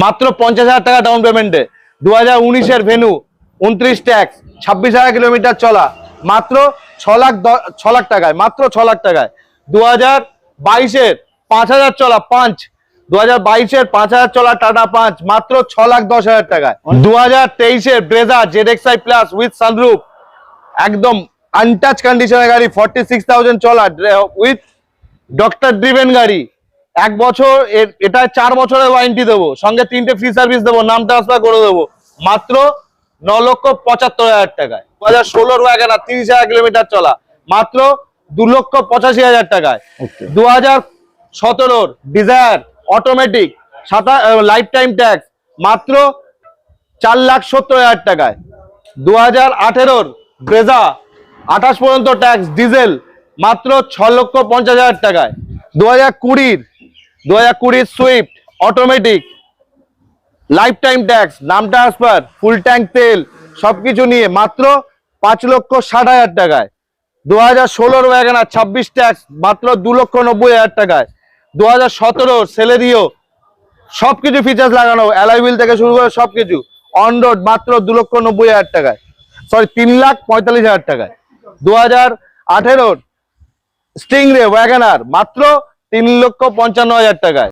মাত্র পঞ্চাশ হাজার টাকা ডাউন পেমেন্টে দু হাজার উনিশের ভেনু উনত্রিশ ট্যাক্স ছাব্বিশ হাজার কিলোমিটার চলা। মাত্র ছ লাখ ছ লাখ টাকায় মাত্র ছ লাখ টাকায়। দু হাজার বাইশের পাঁচ হাজার চলা পাঁচ। দু হাজার বাইশের পাঁচ হাজার চলা টাটা পাঁচ। মাত্র ছ লাখ দশ হাজার টাকায়। দু হাজার তেইশের Brezza Z XI plus with sunroof একদম আনটাচ কন্ডিশনের গাড়ি ফর্টি সিক্স থাউজেন্ড চলা উইথ ডক্টর ড্রিভেন গাড়ি। এক বছর এর- এটা চার বছরের ওয়ারেন্টি দেবো। সঙ্গে তিনটে ফ্রি সার্ভিস দেবো নাম ট্রান্সফার করে দেবো। মাত্র ন লক্ষ পঁচাত্তর হাজার টাকায়। দু হাজার ষোলোর ওয়াগানার তিরিশ হাজার কিলোমিটার চলা। মাত্র দু লক্ষ পঁচাশি হাজার টাকায়। দু হাজার সতেরোর ডিজায়ার অটোমেটিক সাতা লাইফ টাইম ট্যাক্স মাত্র চার লাখ সত্তর হাজার টাকায়। দু হাজার আঠেরোর ব্রেজা আঠাশ পর্যন্ত ট্যাক্স ডিজেল মাত্র ছ লক্ষ পঞ্চাশ হাজার টাকায়। দু হাজার কুড়ির দু হাজার কুড়ির Swift automatic life time tax নাম ট্রান্সফার ফুল ট্যাঙ্ক তেল, সবকিছু নিয়ে মাত্র পাঁচ লক্ষ ষাট হাজার টাকায়। দু হাজার ষোলোর ওয়াগানার ছাব্বিশ ট্যাক্স মাত্র দু লক্ষ নব্বই হাজার টাকায়। দু হাজার সতেরোর সেলেরিও সবকিছু ফিচার্স লাগানো অ্যালয় হুইল থেকে শুরু করে সবকিছু। অন রোড মাত্র দু লক্ষ নব্বই হাজার টাকায়। সরি তিন লাখ পঁয়তাল্লিশ হাজার টাকায়। দু হাজার আঠেরোর স্টিং রে ওয়াগানার মাত্র তিন লক্ষ পঞ্চান্ন হাজার টাকায়।